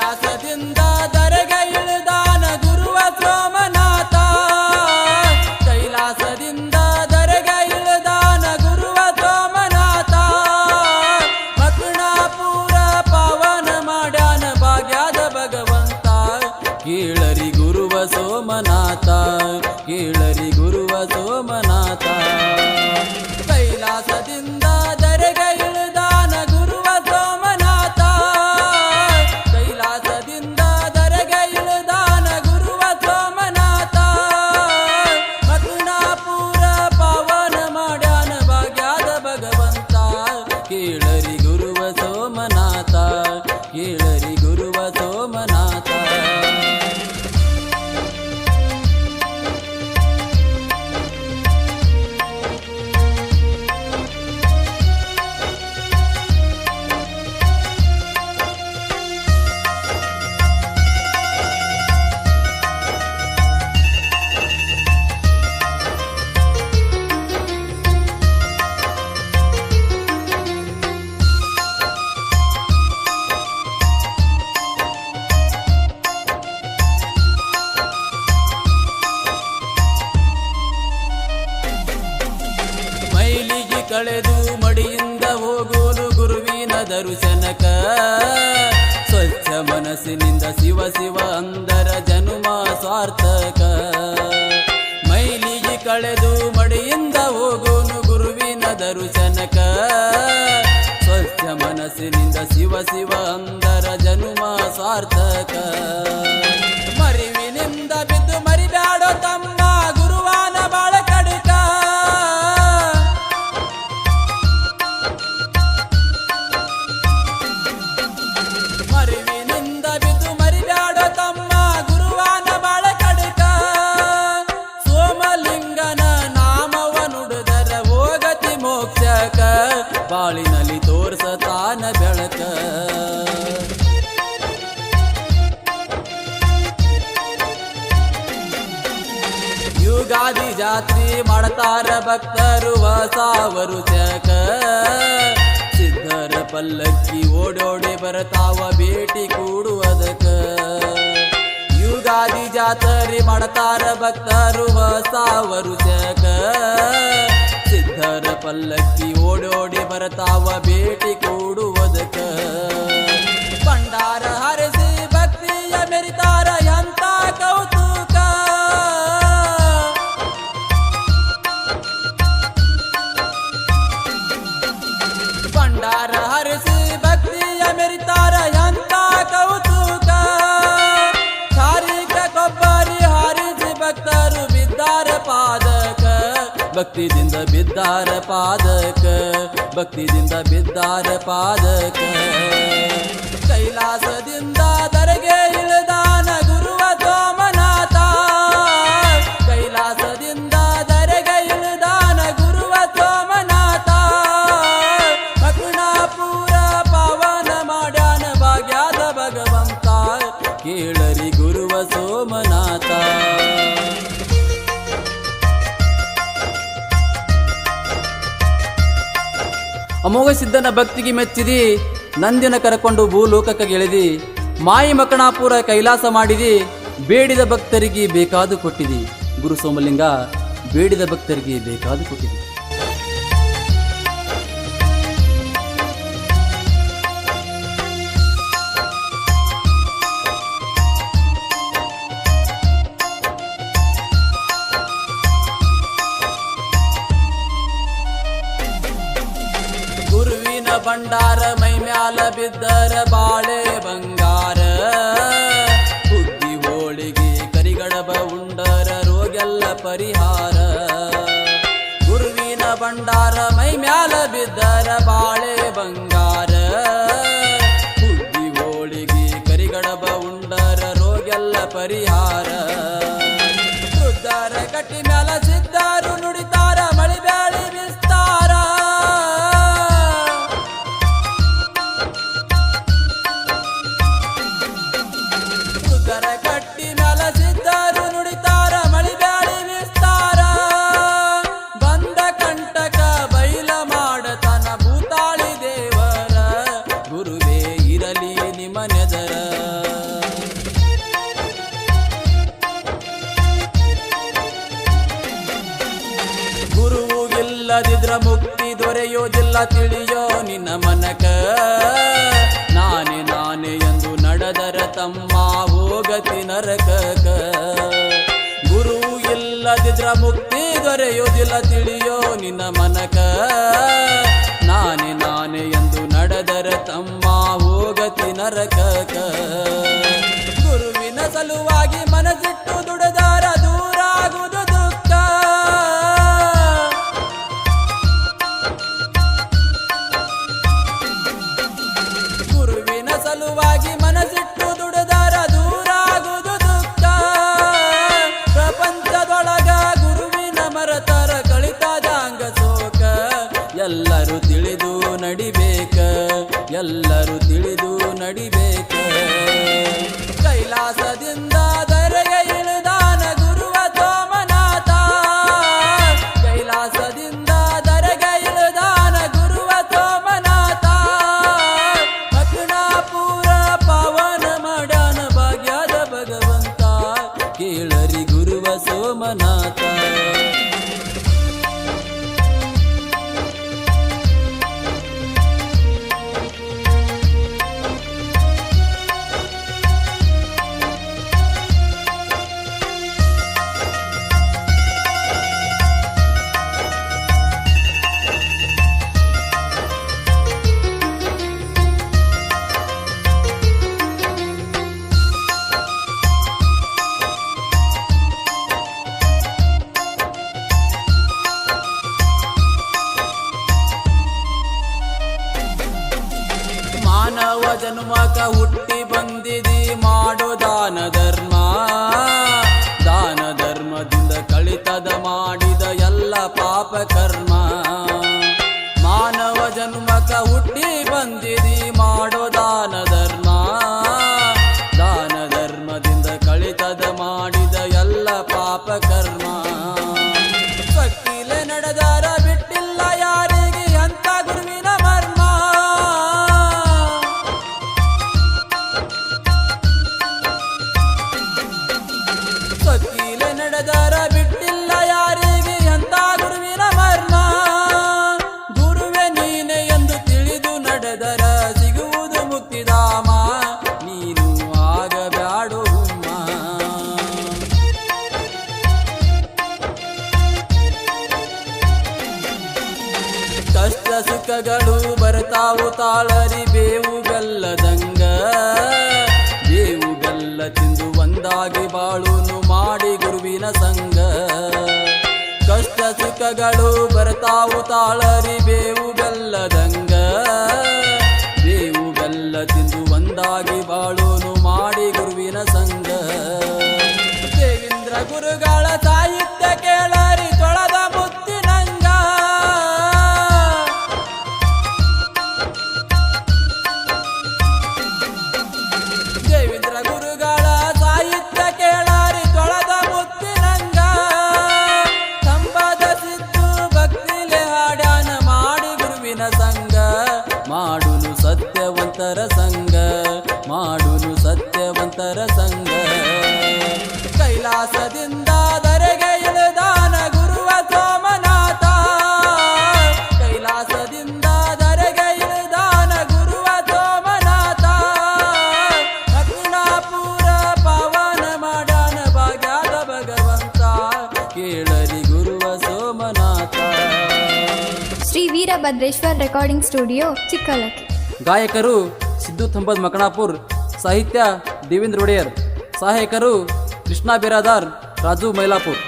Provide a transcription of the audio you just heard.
ಕೈಲಾಸದಿಂದ ದರೆಗೆ ಇಳಿದಾನ ಗುರುವ ಸೋಮನಾಥ. ಕೈಲಾಸದಿಂದ ದರೆಗೆ ಇಳಿದಾನ ಗುರುವ ಸೋಮನಾಥ. ಮಕುಣಾಪುರ ಪಾವನ ಮಾಡ್ಯಾನ ಭಾಗ್ಯದ ಭಗವಂತ. ಕೀಳರಿ ಗುರುವ ಸೋಮನಾಥ, ಕೀಳರಿ ಗುರುವ ಸೋಮನಾಥ. ಕೈಲಾಸದಿಂದ ದರೆಗೆ ಗುರುವಿನ ದರ್ಶನಕ ಸ್ವಚ್ಛ ಮನಸ್ಸಿನಿಂದ ಶಿವ ಶಿವ ಅಂದರ ಜನುಮ ಸ್ವಾರ್ಥಕ ಮೈಲಿಗೆ ಕಳೆದು ಮಡಿಯಿಂದ ಹೋಗೋನು ಗುರುವಿನ ದರುಶನಕ ಸ್ವಚ್ಛ ಮನಸ್ಸಿನಿಂದ ಶಿವ ಶಿವ ಅಂದರ ಜನುಮ ಸಾರ್ಥಕ. ಯುಗಾದಿ ಜಾತ್ರೆ ಮಾಡ್ತಾರ ಭಕ್ತರು ಹೊಸಾವರು ಚಕ ಸಿದ್ಧರ ಪಲ್ಲಕ್ಕಿ ಓಡೋಡಿ ಬರತಾವ, ಭೇಟಿ ಕೂಡುವುದಕ್ಕ ಯುಗಾದಿ ಜಾತ್ರೆ ಮಾಡ್ತಾರ ಭಕ್ತರು ಹೊಸಾವರು ಚಕ ಸಿದ್ಧರ ಪಲ್ಲಕ್ಕಿ ಓಡೋಡಿ ಬರತಾವ, ಭೇಟಿ ಕೂಡುವುದಕ್ಕ ಭಂಡಾರ ಹರಿಸಿ ಭಂಡಾರ ಹರಿಸಿ, ಭಕ್ತಿಯ ಮೆರಿತಾರ ಎಂತ ಕೌತುಕ? ಕಾರಿಕ ಕೊಬ್ಬರಿ ಹರಿಸಿ ಭಕ್ತರು ಬಿದ್ದಾರ ಪಾದಕ. ಭಕ್ತಿದಿಂದ ಬಿದ್ದಾರ ಪಾದಕ. ಭಕ್ತಿದಿಂದ ಬಿದ್ದಾರ ಪಾದಕ. ಕೈಲಾಸದಿಂದ ಕೇಳರಿ ಗುರುವ ಸೋಮನಾಥ. ಅಮೋಘ ಸಿದ್ಧನ ಭಕ್ತಿಗೆ ಮೆಚ್ಚಿದಿ, ನಂದಿನ ಕರಕೊಂಡು ಭೂಲೋಕಕ್ಕೆ ಗೆಳೆದಿ ಮಾಯಿ ಮಕಣಾಪುರ ಕೈಲಾಸ ಮಾಡಿದಿ, ಬೇಡಿದ ಭಕ್ತರಿಗೆ ಬೇಕಾದು ಕೊಟ್ಟಿದಿ. ಗುರು ಸೋಮಲಿಂಗ, ಬೇಡಿದ ಭಕ್ತರಿಗೆ ಬೇಕಾದು ಕೊಟ್ಟಿದಿ. ಭಂಡಾರ ಮೈ ಮ್ಯಾಲ ಬಿದ್ದರ ಬಾಳೆ ಬಂಗಾರ ಹುಗ್ಗಿ ಹೋಳಿಗೆ ಕರಿಗಡಬ ಉಂಡರ ರೋಗೆಲ್ಲ ಪರಿಹಾರ ಗುರುವಿನ ಭಂಡಾರ ಮೈ ಮ್ಯಾಲ ಬಿದ್ದರ ಬಾಳೆ ಬಂಗಾರ ಹುಗ್ಗಿ ಹೋಳಿಗೆ ಕರಿಗಡಬ ಉಂಡರ ರೋಗೆಲ್ಲ ಪರಿಹಾರ ಮುಕ್ತಿ ದೊರೆಯೋದಿಲ್ಲ ತಿಳಿಯೋ ನಿನ್ನ ಮನಕ. ನಾನೇ ನಾನೇ ಎಂದು ನಡೆದರ ತಮ್ಮ ಹೋಗತಿ ನರಕಕ. ಗುರು ಇಲ್ಲದಿದ್ರ ಮುಕ್ತಿ ದೊರೆಯೋದಿಲ್ಲ ತಿಳಿಯೋ ನಿನ್ನ ಮನಕ. ನಾನೇ ನಾನೇ ಎಂದು ನಡೆದರ ತಮ್ಮ ಹೋಗತಿ ನರಕಕ. ಗುರುವಿನ ಸಲುವಾಗಿ ಮನಸ್ಸಿಟ್ಟು ದುಡದಾರ ಎಲ್ಲರೂ ತಿಳಿದು ನಡಿಬೇಕು? ಕೈಲಾಸದಿಂದ ಮಾಡಿದ ಎಲ್ಲ ಪಾಪ ಕರ್ಮ ಸುಖಗಳು ಬರ್ತಾವು ತಾಳರಿ ಬೇವು ಬೆಲ್ಲದಂಗ. ಬೇವು ಬೆಲ್ಲ ತಿಂದು ಒಂದಾಗಿ ಬಾಳುನು ಮಾಡಿ ಗುರುವಿನ ಸಂಗ. ಕಷ್ಟ ಸುಖಗಳು ಬರ್ತಾವು ತಾಳರಿ ಬೇವು ಬೆಲ್ಲದಂಗ ಸತ್ಯವಂತರ ಸಂಘ. ಕೈಲಾಸದಿಂದ ದರೆಗೆ ಇಳಿದಾನ ಗುರುವ ಸೋಮನಾಥ ಕೈಲಾಸದಿಂದ ದರೆಗೆ ಇಳಿದಾನ ಗುರುವ ಸೋಮನಾಥ ಅಕ್ಕುಣಾಪುರ ಪಾವನ ಮಾಡಾನ ಭಾಗ್ಯದ ಭಗವಂತ. ಕೇಳರಿ ಗುರುವ ಸೋಮನಾಥ. ಶ್ರೀ ವೀರಭದ್ರೇಶ್ವರ್ ರೆಕಾರ್ಡಿಂಗ್ ಸ್ಟುಡಿಯೋ ಚಿಕ್ಕಲಕ್ಕೆ. ಗಾಯಕರು ಸಿದ್ದು ತಂಬದ್ ಮಕಣಾಪುರ್ ಸಾಹಿತ್ಯ ದೇವೇಂದ್ರ ಒಡೆಯರ್ ಸಹಾಯಕರು ಕೃಷ್ಣ ಬಿರಾದಾರ್ ರಾಜು ಮೈಲಾಪುರ್.